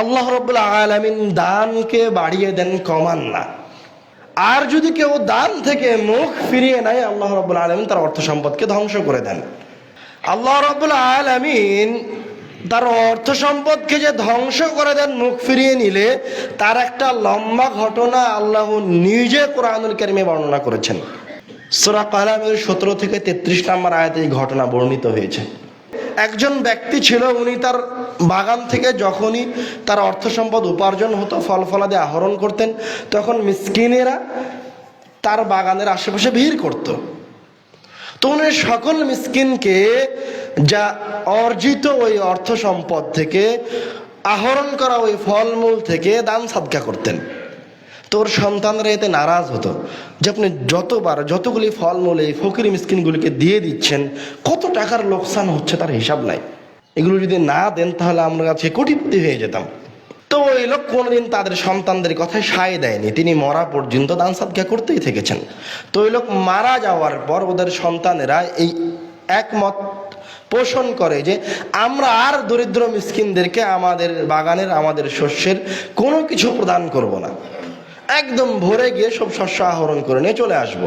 আল্লাহ রব্বুল্লাহ আলমিন দানকে বাড়িয়ে দেন কমান না। আর যদি কেউ দান থেকে মুখ ফিরিয়ে নেয়, আল্লাহ রব্বুল আলমিন তার অর্থ সম্পদকে ধ্বংস করে দেন। আল্লাহ রব্বুল আলমিন তার অর্থ সম্পদকে যে ধ্বংস করে দেন, মুখ ফিরিয়ে নিলে, তার একটা লম্বা ঘটনা আল্লাহ নিজে কোরআনুল কারিমে বর্ণনা করেছেন। সোরা কালামের সতেরো থেকে তেত্রিশ নম্বর আয়াতে এই ঘটনা বর্ণিত হয়েছে। একজন ব্যক্তি ছিল, উনি তার বাগান থেকে যখনই তার অর্থ সম্পদ উপার্জন হতো, ফল ফলাদি আহরণ করতেন, তখন মিসকিনেরা তার বাগানের আশেপাশে ভিড় করত। তো উনি সকল মিসকিনকে যা অর্জিত ওই অর্থ সম্পদ থেকে, আহরণ করা ওই ফলমূল থেকে দান সাদকা করতেন। তোর সন্তানরা এতে নারাজ হতো যে আপনি যতবার, যতগুলি ফলমূল এই ফকির মিসকিনগুলিকে দিয়ে দিচ্ছেন, কত টাকার লোকসান হচ্ছে তার হিসাব নাই। এগুলো যদি না দেন, তাহলে আমরা কাছে কোটিপতি হয়ে যেতাম। তো ওই লোক কোনোদিন তাদের সন্তানদের কথায় সায় দেয়নি। তিনি মরা পর্যন্ত দান করতেই থেকেছেন। তো ওই লোক মারা যাওয়ার পর ওদের সন্তানেরা এই একমত পোষণ করে যে, আমরা আর দরিদ্র মিসকিনদেরকে আমাদের বাগানের, আমাদের শস্যের কোনো কিছু প্রদান করব না। একদম ভরে গিয়ে সব শস্য আহরণ করে নিয়ে চলে আসব।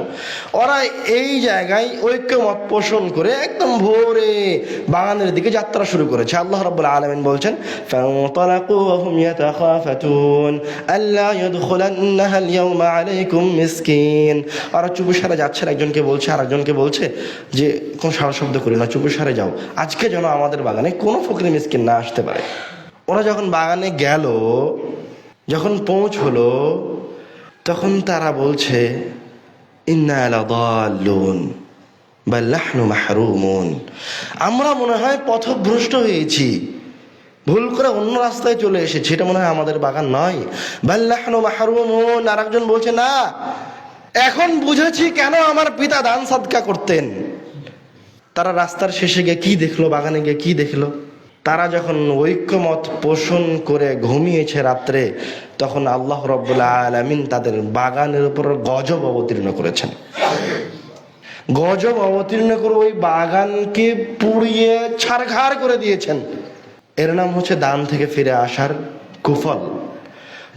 ওরা এই জায়গায় ঐক্যমত পোষণ করে একদম ভোরে বাগানের দিকে যাত্রা শুরু করেছে। আল্লাহ রব্বুল আলমিন বলছেন ওরা চুপুসারে যাচ্ছে একজনকে বলছে আর একজনকে বলছে যে, কোনো সারা শব্দ করি না, চুপুসারে যাও। আজকে যেন আমাদের বাগানে কোনো ফকরি মিসকিন না আসতে পারে। ওরা যখন বাগানে গেল, যখন পৌঁছলো তখন তারা বলছে আমরা মনে হয় পথভ্রষ্ট হয়েছি। ভুল করে অন্য রাস্তায় চলে এসেছি, এটা মনে হয় আমাদের বাগান নয়। বাল্লাহনু মাহরুমুন আর একজন বলছে, না, এখন বুঝেছি কেন আমার পিতা দান সাদকা করতেন। তারা রাস্তার শেষে গিয়ে কি দেখল, বাগানে গিয়ে কি দেখল? তারা যখন ঐক্যমত পোষণ করে ঘুমিয়েছে রাত্রে, তখন আল্লাহ রব্বুল্লাহ আলমিন তাদের বাগানের উপর গজব অবতীর্ণ করেছেন। গজব অবতীর্ণ করে ওই বাগানকে পুড়িয়ে ছাড়খাড় করে দিয়েছেন। এর নাম হচ্ছে দান থেকে ফিরে আসার কুফল।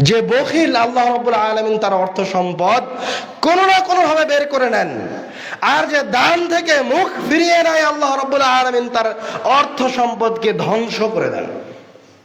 যে বখিল আল্লাহ রবুল আলমিন তার অর্থ সম্পদ কোন না কোনো ভাবে বের করে নেন। আর যে দান থেকে মুখ ফিরিয়ে নেয় আল্লাহ রবুল্লাহ আলমিন তার অর্থ সম্পদকে ধ্বংস করে দেন।